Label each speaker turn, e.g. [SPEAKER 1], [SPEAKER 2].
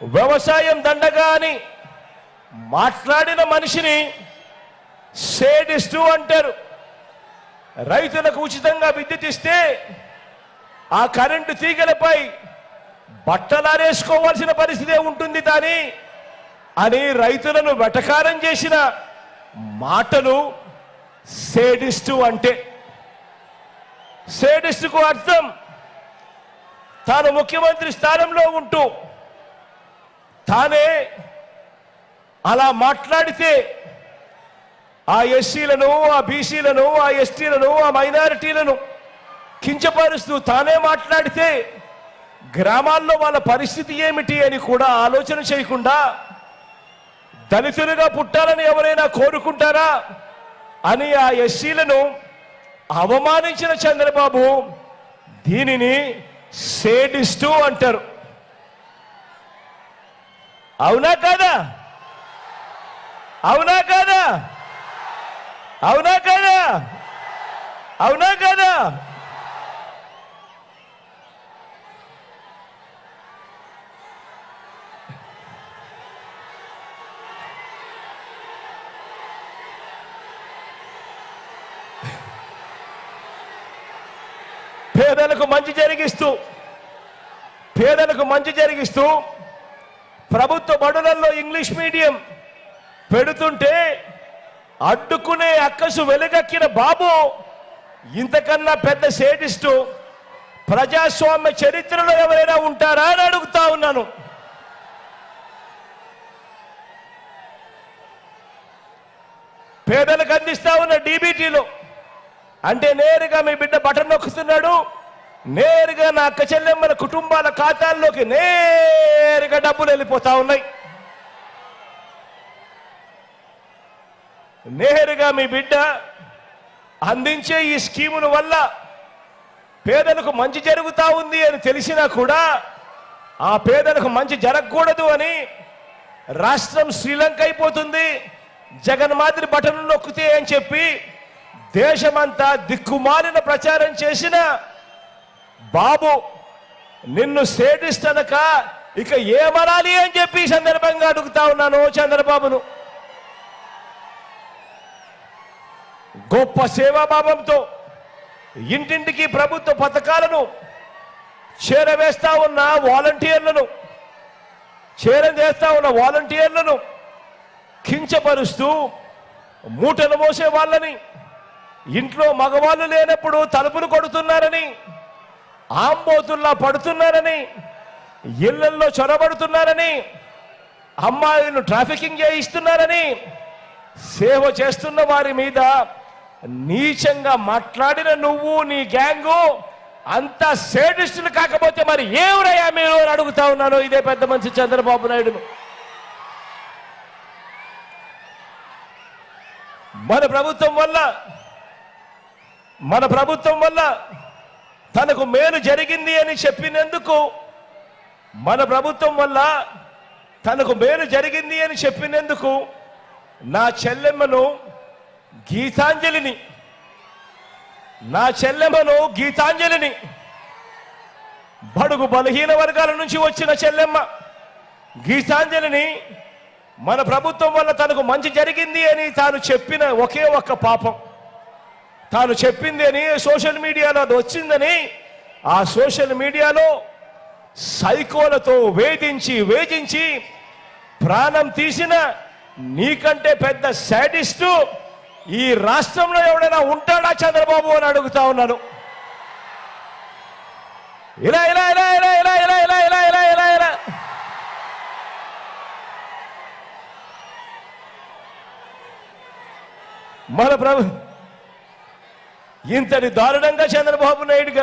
[SPEAKER 1] వ్యవసాయం దండగా అని మాట్లాడిన మనిషిని సేడిస్తూ అంటారు. రైతులకు ఉచితంగా విద్యుత్ ఇస్తే ఆ కరెంటు తీగలపై బట్టలారేసుకోవాల్సిన పరిస్థితే ఉంటుంది దాని అని రైతులను వెటకారం చేసిన మాటలు సేడిస్టు అంటే. సేడిస్టుకు అర్థం తాను ముఖ్యమంత్రి స్థానంలో ఉంటూ తానే అలా మాట్లాడితే ఆ ఎస్సీలను ఆ బీసీలను ఆ ఎస్టీలను ఆ మైనారిటీలను కించపరుస్తూ తానే మాట్లాడితే గ్రామాల్లో వాళ్ళ పరిస్థితి ఏమిటి అని కూడా ఆలోచన చేయకుండా దళితులుగా పుట్టాలని ఎవరైనా కోరుకుంటారా అని ఆ ఎస్సీలను అవమానించిన చంద్రబాబు దీనిని సేడిస్తూ అంటారు. అవునా కాదా? అవునా కాదా? అవునా కాదా? అవునా కాదా? పేదలకు మంచి జరిగిస్తూ పేదలకు మంచి జరిగిస్తూ ప్రభుత్వ బడులలో ఇంగ్లీష్ మీడియం పెడుతుంటే అడ్డుకునే అక్కసు వెలుగక్కిన బాబు ఇంతకన్నా పెద్ద సేటిస్టు ప్రజాస్వామ్య చరిత్రలో ఎవరైనా ఉంటారా అని అడుగుతా ఉన్నాను. పేదలకు అందిస్తా ఉన్న డీబీటీలో అంటే నేరుగా మీ బిడ్డ బటన్ నొక్కుతున్నాడు. నేరుగా నా అక్క చెల్లెమ్మల కుటుంబాల ఖాతాల్లోకి నేరుగా డబ్బులు వెళ్ళిపోతా ఉన్నాయి. నేరుగా మీ బిడ్డ అందించే ఈ స్కీముల వల్ల పేదలకు మంచి జరుగుతూ ఉంది అని తెలిసినా కూడా ఆ పేదలకు మంచి జరగకూడదు అని రాష్ట్రం శ్రీలంక అయిపోతుంది. జగన్ మాదిరి బటన్ నొక్కితే అని చెప్పి దేశమంతా దిక్కుమాలిన ప్రచారం చేసిన బాబు నిన్ను సేటిస్తనక ఇక ఏమనాలి అని చెప్పి సందర్భంగా అడుగుతా ఉన్నాను చంద్రబాబును. గొప్ప సేవాభావంతో ఇంటింటికి ప్రభుత్వ పథకాలను చేరవేస్తా ఉన్న వాలంటీర్లను చేరవేస్తా ఉన్న వాలంటీర్లను కించపరుస్తూ మూటలు మోసే వాళ్ళని ఇంట్లో మగవాళ్ళు లేనప్పుడు తలుపులు కొడుతున్నారని ఆంబోతుల్లా పడుతున్నారని ఇళ్ళల్లో చొరబడుతున్నారని అమ్మాయిలను ట్రాఫికింగ్ చేయిస్తున్నారని సేవ చేస్తున్న వారి మీద నీచంగా మాట్లాడిన నువ్వు నీ గ్యాంగు అంత సేడిస్టులు కాకపోతే మరి ఏవరయ్యా మీరు అడుగుతా ఉన్నాను. ఇదే పెద్ద మనిషి చంద్రబాబు నాయుడు మన ప్రభుత్వం వల్ల మన ప్రభుత్వం వల్ల తనకు మేలు జరిగింది అని చెప్పినందుకు మన ప్రభుత్వం వల్ల తనకు మేలు జరిగింది అని చెప్పినందుకు నా చెల్లెమ్మను గీతాంజలిని నా చెల్లెమ్మను గీతాంజలిని బడుగు బలహీన వర్గాల నుంచి వచ్చిన చెల్లెమ్మ గీతాంజలిని మన ప్రభుత్వం వల్ల తనకు మంచి జరిగింది అని తాను చెప్పిన ఒకే ఒక్క పాపం. తాను చెప్పింది అని సోషల్ మీడియాలో అది వచ్చిందని ఆ సోషల్ మీడియాలో సైకోలతో వేధించి వేధించి ప్రాణం తీసిన నీకంటే పెద్ద శాడిస్టు ఈ రాష్ట్రంలో ఎవడైనా ఉంటాడా చంద్రబాబు అని అడుగుతా ఉన్నాను ఇలా ఇలా ఇలా ఇలా ఇలా ఇలా ఇలా ఇలా ఇలా ఇలా ఇలా మన ప్రభు ఇంతటి దారుణంగా చంద్రబాబు నాయుడు గారు